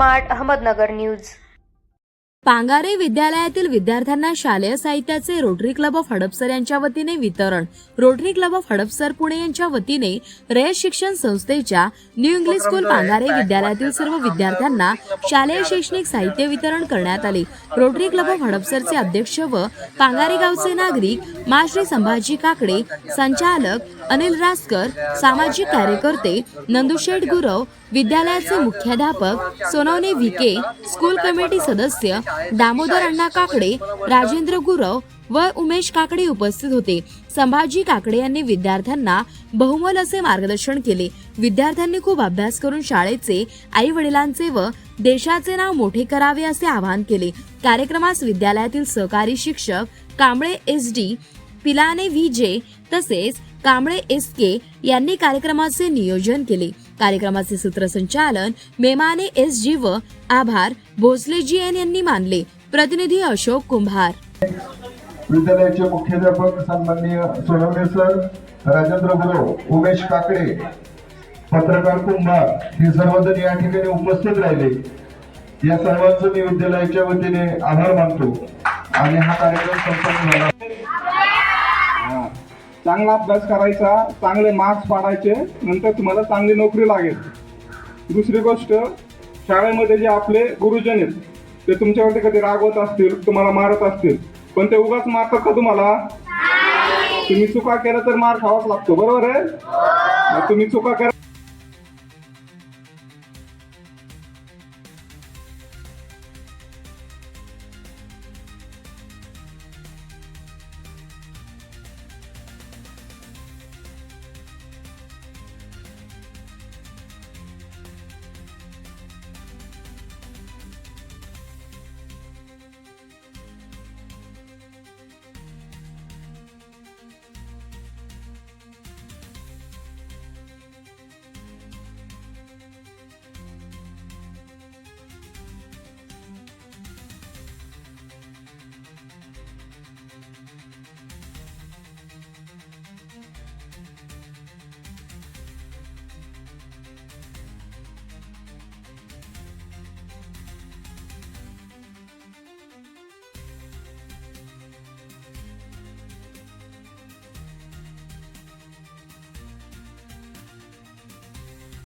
Smart Ahmednagar news. Pangare विद्यालयातील विद्यार्थ्यांना शालेय साहित्याचे रोटरी क्लब ऑफ हडपसर यांच्या वतीने वितरण. Rotary club of Hadapsar Pune यांच्या वतीने रयत शिक्षण संस्थेच्या न्यू इंग्लिश स्कूल पांगारे विद्यालयातील सर्व विद्यार्थ्यांना शालेय शैक्षणिक साहित्य वितरण करण्यात आले. रोटरी क्लब ऑफ हडपसरचे अध्यक्ष व पांगारे गावचे नागरिक माश्री संभाजी काकडे संचालक अनिल रासकर सामाजिक कार्यकर्ते नंदुशेठ गुरव विद्यालयाचे मुख्याध्यापक सोनवणे विके स्कूल कमिटी सदस्य दामोदर अण्णा काकडे राजेंद्र गुरव व उमेश काकडे उपस्थित होते. संभाजी काकडे यांनी विद्यार्थ्यांना बहुमल असे मार्गदर्शन केले. विद्यार्थ्यांनी खूप अभ्यास करून शाळेचे आई वडिलांचे व देशाचे नाव मोठे करावे असे आवाहन केले. कार्यक्रमास विद्यालयातील सहकारी शिक्षक Kamble S D Pilane V J तसेच कांबळे एस के यांनी कार्यक्रमाचे नियोजन केले. कार्यक्रमाचे सूत्रसंचालन मेमाने एस जी व आभार भोसले जी एन यांनी मानले. प्रतिनिधी अशोक कुंभार. विद्यालयाचे मुख्याध्यापक सन्माननीय सोनवणे सर राजेंद्र गुरव उमेश काकडे पत्रकार कुंभार हे सर्वजण या ठिकाणी उपस्थित राहिले. या सर्वांचं मी विद्यालयाच्या वतीने आभार मानतो. आणि हा कार्यक्रम संपन्न झाला. चांगला अभ्यास करायचा चांगले मार्क्स पाडायचे नंतर तुम्हाला चांगली नोकरी लागेल. दुसरी गोष्ट शाळेमध्ये जे आपले गुरुजन आहेत ते तुमच्यावरती कधी रागवत असतील तुम्हाला मारत असतील पण ते उगाच मारतात का तुम्हाला? तुम्ही चुका केल्या तर मार खावाच लागतो बरोबर आहे? मग तुम्ही चुका करा.